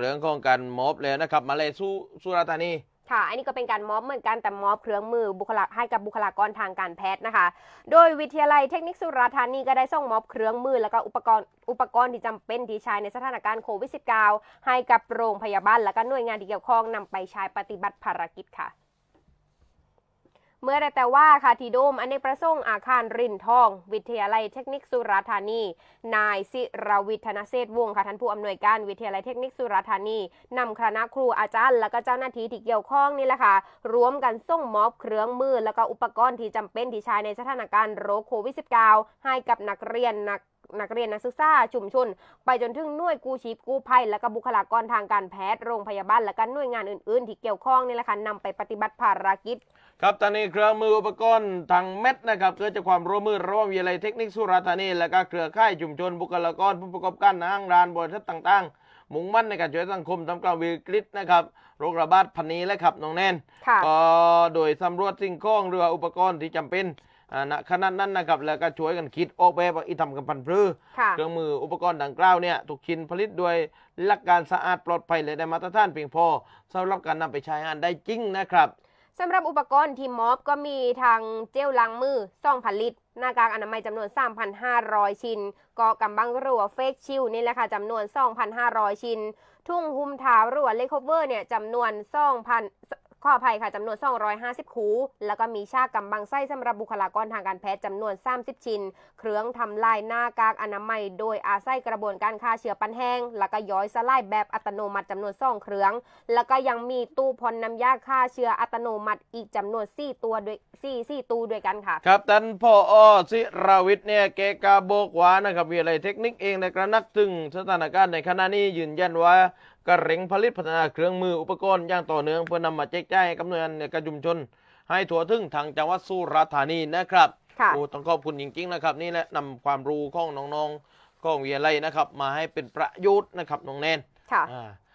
เรื่องของการม็อบเลยนะครับ มาเลยสู้สุราษฎร์ธานี ค่ะ อันนี้ก็เป็นการม็อบเหมือนกันแต่ม็อบเครื่องมือบุคลาให้กับบุคลากรทางการแพทย์นะคะ โดยวิทยาลัยเทคนิคสุราษฎร์ธานีก็ได้ส่งม็อบเครื่องมือ แล้วก็อุปกรณ์อุปกรณ์ที่จำเป็นที่ใช้ในสถานการณ์โควิด -19 ให้กับโรงพยาบาลและก็หน่วยงานที่เกี่ยวข้องนำไปใช้ปฏิบัติภารกิจค่ะ เมื่อได้แต่ว่าค่ะที่โดมอเนกประสงค์อาคารรินทอง วิทยาลัยเทคนิคสุราธานี นายศิรวิทย์ธนเศษวงศ์ค่ะท่านผู้อำนวยการวิทยาลัยเทคนิคสุราธานีนำคณะครูอาจารย์ และก็เจ้าหน้าที่ที่เกี่ยวข้องนี่แหละค่ะรวมกันส่งมอบเครื่องมือ และก็อุปกรณ์ที่จำเป็นที่ใช้ในสถานการณ์โรคโควิด -19 ให้กับนักเรียนนัก นักเรียนนักศึกษาชุมชน ไปจนถึงหน่วยกู้ชีพกู้ภัยและก็บุคลากรทางการแพทย์โรงพยาบาลและก็หน่วยงานอื่น ๆ ที่เกี่ยวข้องนี่แหละค่ะนำไปปฏิบัติภารกิจครับตอนนี้เครื่องมืออุปกรณ์ทางเม็ดนะครับเกิดจากความร่วมมือระหว่างวิทยาลัยเทคนิคสุราษฎร์ธานี และก็เครือข่ายชุมชนบุคลากรผู้ประกอบการห้างร้านบริษัทต่างๆ มุ่งมั่นในการช่วยสังคมทำกลางวิกฤตนะครับโรคระบาดพันนี้และครับน้องแนนค่ะก็โดยสำรวจสิ่งของหรือว่าอุปกรณ์ที่จำเป็นอ่า ณขณะนั้นนะครับแล้วก็ช่วยกันคิดออกแบบว่าอีทำกันพันพรือค่ะเครื่องมืออุปกรณ์ดังกล่าวเนี่ยถูกชิ้นผลิตโดยหลักการสะอาดปลอดภัยและได้มาตรฐานเพียงพอสำหรับการนำไปใช้งานได้จริงนะครับสำหรับอุปกรณ์ที่มอบก็มีทางเจลล้างมือ2,000ลิตรหน้ากากอนามัยจำนวน 3,500 ชิ้นเกาะกำบังหรือว่าเฟกชิลนี่แหละค่ะจำนวน 2,500 ชิ้น ทุ่งหุ้มเท้าหรือว่าเลคเวอร์เนี่ยจำนวน2,000 ขออภัยค่ะจำนวน 250 คู แล้วก็มีชากำบังไส้สำหรับบุคลากรทางการแพทย์จำนวน 30 ชิ้น เครื่องทำลายหน้ากากอนามัย โดยอาศัยกระบวนการฆ่าเชื้อปันแห้ง แล้วก็ย้อยสลายแบบอัตโนมัติจำนวน2เครื่อง แล้วก็ยังมีตู้พ่นน้ำยาฆ่าเชื้ออัตโนมัติอีกจำนวน 4 ตัวด้วย4 4ตู้ด้วยกันค่ะ ครับท่านพ่ออศิราวิทย์เนี่ยแกกาโบกวานะครับวิทยาลัยเทคนิคเองในกระนักถึงสถานการณ์ในขณะนี้ยืนยันว่ากระเร่งผลิตพัฒนาเครื่องมืออุปกรณ์อย่างต่อเนื่องเพื่อนำมาแจกจ่ายให้กับหน่วยงานในการชุมชน ให้ทั่วถึงทางจังหวัดสุราษฎร์ธานีนะครับค่ะโอ้ต้องขอบคุณจริงๆนะครับ นี่แหละนำความรู้ของน้องๆของวิทยาลัยนะครับ มาให้เป็นประโยชน์นะครับน้องแนนค่ะอ่า